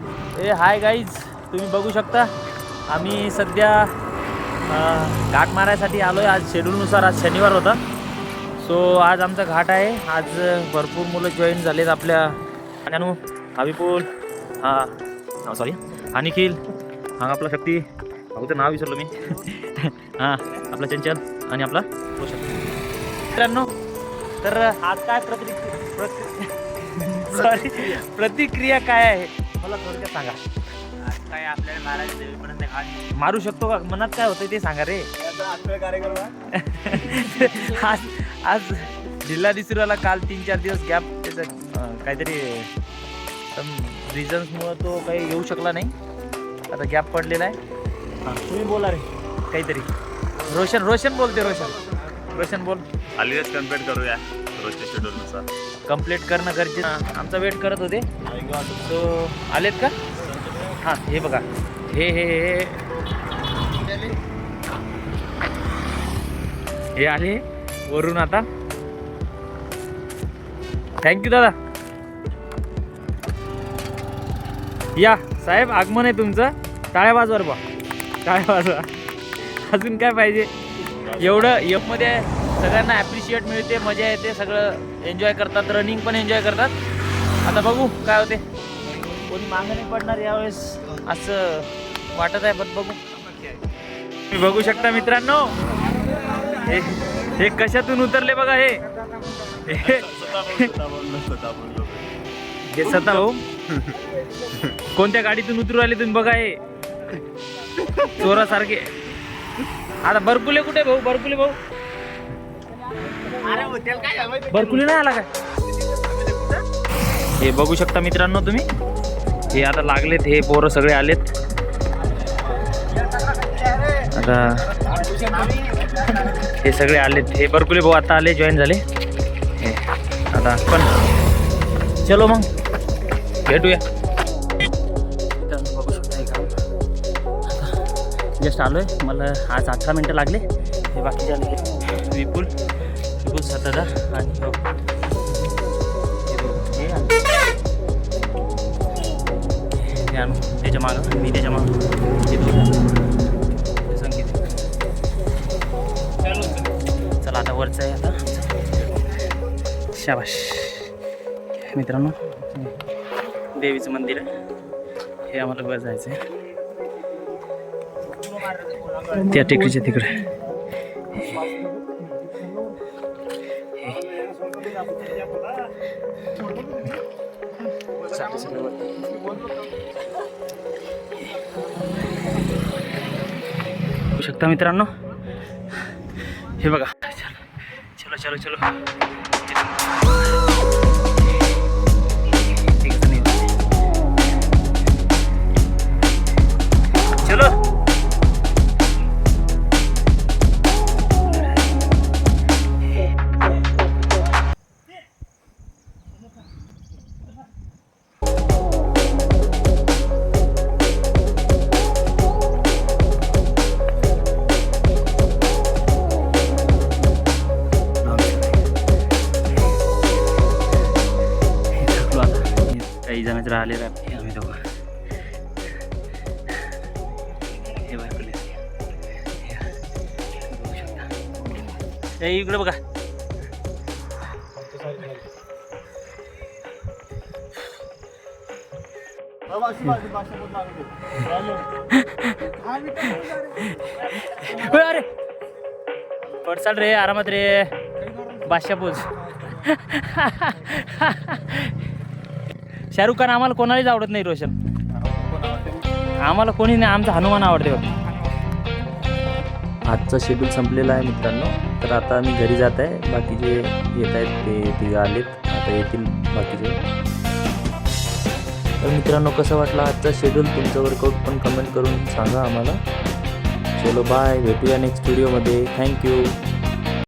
ए hi guys तुम्ही बघू शकता आम्ही सध्या घाट मारायसाठी आलो आहे आज शेड्यूलनुसार आज शनिवार होता. सो आज आमचा घाट आहे. आज भरपूर मुलं जॉईन झालेत आपल्या आणि हविपूल हां सॉरी हा निखिल हा आपला शक्ती अगोदर नाव विसरलो मी. हां आपला चंचल आणि आपला मित्रांनो तर आज काय प्रतिक्रिया सॉरी प्रतिक्रिया काय आहे? मला थोडक्यात सांगा. काय आपल्याला मारायचं देवीपर्यंत घाट मारू शकतो का? मनात काय होतं ते सांगा रे. कार्यक्रम आज आज जिल्हा दिसुराला काल तीन चार दिवस गॅप त्याचं अं, काहीतरी सम रिझन्समुळं तो काही येऊ शकला नाही. आता गॅप पडलेला आहे. हां तुम्ही बोला रे. काहीतरी. रोशन रोशन बोलते रोशन. रोशन बोल. आलीच कंप्लीट करूया. रोजच्या शेड्यूलनुसार कंप्लीट करणं गरजेचं. आमचा वेट करत होते. सो आलेत का? हां हे बघा. हे हे हे. हे आले वरून आता. थँक्यू दादा. या साहेब आगमन आहे तुमचं. टाळ्या बाजूवर बा टाळ्या बाजूवर अजून काय पाहिजे? एवढं यपमध्ये सगळ्यांना अप्रिशिएट मिळते मजा येते सगळं एन्जॉय करतात रनिंग पण एन्जॉय करतात. आता बघू काय होते. कोणी मागं नाही पडणार यावेळेस असं वाटत आहे पण बघू. तुम्ही बघू शकता मित्रांनो. हे हे कशातून उतरले बघा हे. हे- भाऊ कोणत्या गाडीतून उतरू आले तुम्ही बघा हे. चोरासारखे. आता बरकुले कुठे भाऊ? बरकुले भाऊ? बरकुले नाही आला काय? हे बघू शकता मित्रांनो तुम्ही. हे आता लागलेत हे पोरं सगळे आलेत. आता हे सगळे आलेत. हे बरकुले भाऊ आता आले जॉईन झाले. हे, आता पण चलो मग. भेटूया. बघू शकता जस्ट आलो आहे मला आज अठरा मिनटं लागले. हे बाकीचे आले विपुल विपुल सातारा आणि हो. त्याच्या मागं मी त्याच्या मागं. हे दोघं. संगीत चला आता वरचं आहे आता. शाबाश मित्रांनो देवीचं मंदिर आहे. हे आम्हाला वर जायचं आहे त्या टेकडीच्या तिकडे. शकता मित्रांनो? हे बघा. चलो चलो चलो. काही जण आहे आम्ही दोघं हे बायकोले हे इकडे बघा. अरे! पडसाल रे आरामात रे. बादशा शाहरुख खान आम्हाला कोणालाच आवडत नाही रोशन. आम्हाला कोणी नाही आमचा हनुमान आवडते आजचा शेड्यूल संपलेला आहे मित्रांनो. तर आता आम्ही घरी जात आहे. बाकीचे येत आहेत ते तिघं आलेत. आता येतील बाकीचे तर मित्रांनो कसं वाटलं आजचा शेड्यूल तुमचं वर्कआउट पण कमेंट करून सांगा आम्हाला. चलो बाय भेटूया नेक्स्ट व्हिडिओमध्ये थँक्यू